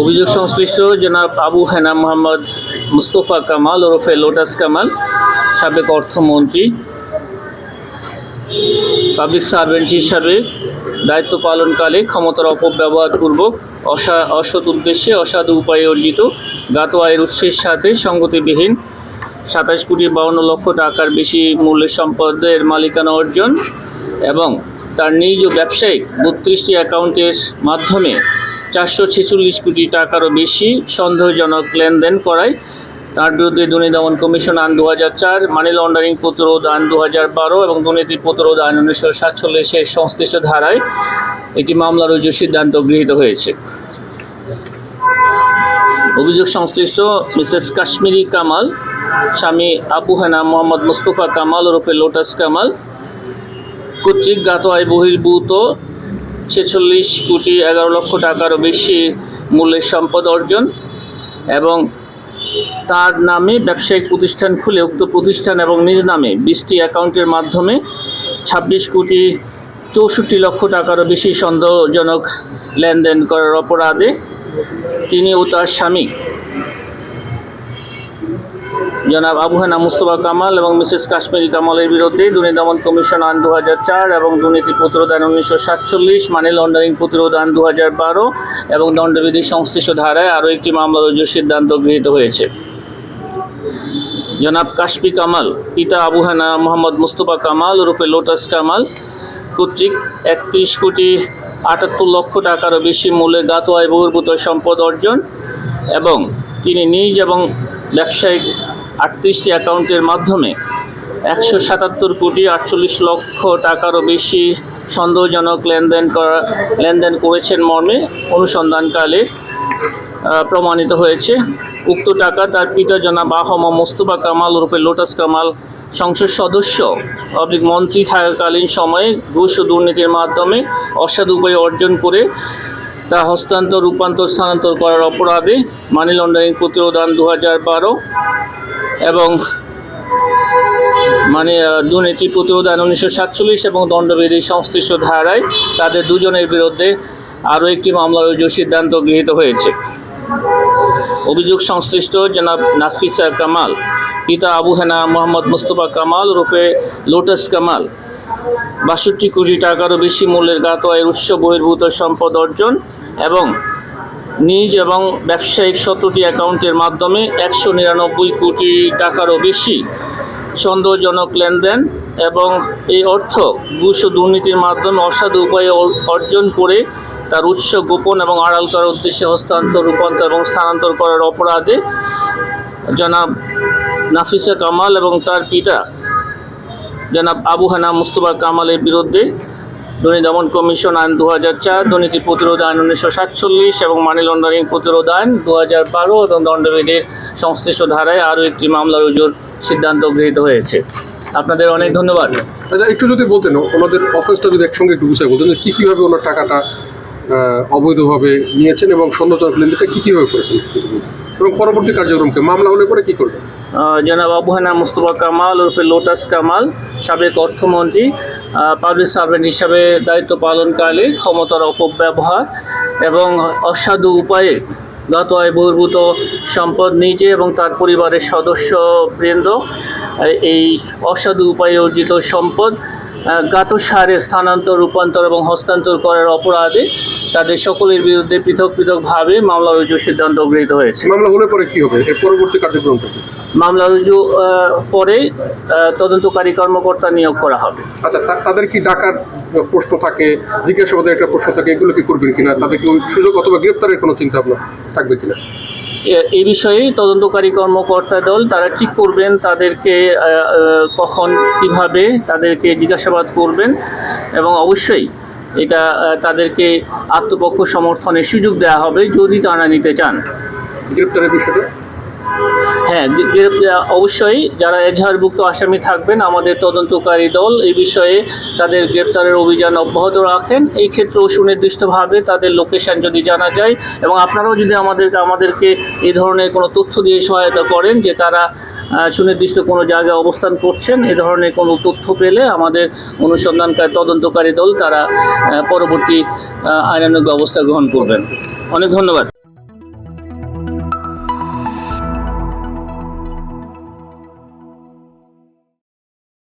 অভিযোগ সংশ্লিষ্ট জনাব আবু হেনা মোহাম্মদ মুস্তফা কামাল ওরফে লোটাস কামাল, সাবেক অর্থমন্ত্রী, পাবলিক সার্ভেন্ট হিসাবে দায়িত্ব পালনকালে ক্ষমতার অপব্যবহারপূর্বক অসা, অসৎ উদ্দেশ্যে অসাধু উপায়ে অর্জিত গাত আয়ের উৎসের সাথে সঙ্গতিবিহীন সাতাশ কোটি বাউন্ন লক্ষ টাকার বেশি মূল্যের সম্পদের মালিকানা অর্জন এবং তার নিজ ব্যবসায়িক বত্রিশটি অ্যাকাউন্টের মাধ্যমে চারশো ছেচল্লিশ কোটি টাকারও বেশি সন্দেহজনক লেনদেন করায় তার বিরুদ্ধে দুর্নীতি দমন কমিশন আইন দু হাজার চার মানি লন্ডারিং প্রতিরোধ আইন দু হাজার বারো এবং দুর্নীতি প্রতিরোধ আইন উনিশশো সাতচল্লিশের সংশ্লিষ্ট ধারায় একটি মামলা রুজুর সিদ্ধান্ত গৃহীত হয়েছে। অভিযোগ সংশ্লিষ্ট মিসেস কাশ্মীরি কামাল, স্বামী আবু হেনা মোহাম্মদ মুস্তফা কামাল ওরফে লোটাস কামাল কর্তৃক গাত আয় বহির্ভূত ছেচল্লিশ কোটি এগারো লক্ষ টাকারও বেশি মূল্যের সম্পদ অর্জন এবং তার নামে ব্যবসায়িক প্রতিষ্ঠান খুলে উক্ত প্রতিষ্ঠান এবং নিজ নামে বিশটি অ্যাকাউন্টের মাধ্যমে ছাব্বিশ কোটি চৌষট্টি লক্ষ টাকারও বেশি সন্দেহজনক লেনদেন করার অপরাধে তিনি ও তার স্বামী জনাব আবু মুস্তফা কামাল এবং মিসেস কাশ্মীরি কামালের বিরুদ্ধে দুর্নীতি দমন কমিশন আইন দু হাজার চার এবং দুর্নীতি প্রতিরোধ উনিশশো সাতচল্লিশ, মানি লন্ডারিং প্রতিরোধ আইন দু হাজার বারো এবং দণ্ডবিধি সংশ্লিষ্ট ধারায় আরও একটি মামলা রুজুর সিদ্ধান্ত গৃহীত হয়েছে। জনাব কাশফি কামাল, পিতা আবু হানা মোহাম্মদ মুস্তফা কামাল রূপে লোটাস কামাল কর্তৃক একত্রিশ কোটি আটাত্তর লক্ষ টাকারও বেশি মূল্যে গাত আয় বহির্ভূত সম্পদ অর্জন এবং তিনি নিজ এবং ব্যবসায়িক আটত্রিশটি অ্যাকাউন্টের মাধ্যমে একশো সাতাত্তর কোটি আটচল্লিশ লক্ষ টাকারও বেশি সন্দেহজনক লেনদেন করা, লেনদেন করেছেন মর্মে অনুসন্ধানকালে প্রমাণিত হয়েছে। উক্ত টাকা তার পিতা জনাব আহম মোস্তফা কামাল রূপে লোটাস কামাল সংসদ সদস্য। অবলিক মন্ত্রী থাকাকালীন সময়ে ঘুষ ও দুর্নীতির মাধ্যমে অসাধু উপায় অর্জন করে তা হস্তান্তর, রূপান্তর, স্থানান্তর করার অপরাধে মানি লন্ডারিং প্রতিরোধ দু হাজার বারো এবং মানে দুর্নীতি প্রতিরোধ উনিশশো সাতচল্লিশ এবং দণ্ডবিধি সংশ্লিষ্ট ধারায় তাদের দুজনের বিরুদ্ধে আরও একটি মামলা রুজুর সিদ্ধান্ত গৃহীত হয়েছে। অভিযোগ সংশ্লিষ্ট জনাব নাফিসা কামাল, পিতা আবু হেনা মোহাম্মদ মুস্তফা কামাল রূপে লোটাস কামাল। বাষট্টি কোটি টাকারও বেশি মূল্যের গাত আয়ের উৎস বহির্ভূত সম্পদ অর্জন এবং নিজ এবং ব্যবসায়িক সতেরোটি অ্যাকাউন্টের মাধ্যমে একশো নিরানব্বই কোটি টাকারও বেশি সন্দেহজনক লেনদেন এবং এই অর্থ ঘুষ দুর্নীতির মাধ্যমে অসাধু উপায়ে অর্জন করে তার উৎস গোপন এবং আড়াল করার উদ্দেশ্যে হস্তান্তর, রূপান্তর এবং স্থানান্তর করার অপরাধে জনাব নাফিসা কামাল এবং তার পিতা জনাব আবু হানা মুস্তফা কামালের বিরুদ্ধে দুর্নীতি দমন কমিশন আইন দু হাজার চার, দুর্নীতি প্রতিরোধ আইন উনিশশো সাতচল্লিশ এবং মানি লন্ডারিং প্রতিরোধ আইন দু হাজার বারো এবং দণ্ডবিধির সংশ্লিষ্ট ধারায় আরও একটি মামলা রুজুর সিদ্ধান্ত গৃহীত হয়েছে। আপনাদের অনেক ধন্যবাদ। আচ্ছা একটু যদি বলতেন, ওনাদের অফিসটা যদি একসঙ্গে একটু গুছিয়ে বলতেন, কী কীভাবে ওনার টাকাটা অবৈধভাবে নিয়েছেন এবং সন্দেহজনক লেনদেনটা কী কীভাবে করেছেন? এবং পরবর্তী কার্যক্রমকে মামলা হলে পরে কী করবে? জনাব আবু হানা মুস্তফা কামাল ওরফে লোটাস কামাল সাবেক অর্থমন্ত্রী পাবলিক সার্ভেন্ট হিসাবে দায়িত্ব পালনকালে ক্ষমতার অপব্যবহার এবং অসাধু উপায়ে গত আয় বহির্ভূত সম্পদ নিজে এবং তার পরিবারের সদস্যবৃন্দ আহ, এই অসাধু উপায়ে অর্জিত সম্পদ আহ, গাত সারে স্থানান্তর রূপান্তর এবং হস্তান্তর করার অপরাধে তাদের সকলের বিরুদ্ধে পৃথক পৃথকভাবে মামলা রুজুর সিদ্ধান্ত গৃহীত হয়েছে। মামলা হলে পরে কী হবে? এর পরবর্তী কার্যক্রম কী? মামলা রুজু পরে তদন্তকারী কর্মকর্তা নিয়োগ করা হবে। আচ্ছা তাদের কি ডাকার প্রশ্ন থাকে জিজ্ঞাসাবাদের একটা প্রশ্ন থাকে এগুলো কি করবেন কিনা? তাদেরকে ওই সুযোগ অথবা গ্রেপ্তারের কোনো চিন্তা ভাবনা থাকবে কিনা? এ- বিষয়ে তদন্তকারী কর্মকর্তা দল, তারা ঠিক করবেন তাদেরকে কখন কীভাবে তাদেরকে জিজ্ঞাসাবাদ করবেন এবং অবশ্যই এটা তাদেরকে আত্মপক্ষ সমর্থনের সুযোগ দেওয়া হবে যদি তারা নিতে চান। গ্রেপ্তারের বিষয়টা? হ্যাঁ অবশ্যই যারা এজাহারভুক্ত আসামি থাকবেন, আমাদের তদন্তকারী দল এই বিষয়ে তাদের গ্রেপ্তারের অভিযান অব্যাহত রাখেন। এই ক্ষেত্রেও সুনির্দিষ্টভাবে তাদের লোকেশন যদি জানা যায় এবং আপনারাও যদি আমাদের আমাদেরকে এই ধরনের কোনো তথ্য দিয়ে সহায়তা করেন যে তারা সুনির্দিষ্ট কোনো জায়গায় অবস্থান করছেন, এ ধরনের কোনো তথ্য পেলে আমাদের অনুসন্ধানকারী, তদন্তকারী দল তারা পরবর্তী আইনানুগ ব্যবস্থা গ্রহণ করবেন। অনেক ধন্যবাদ।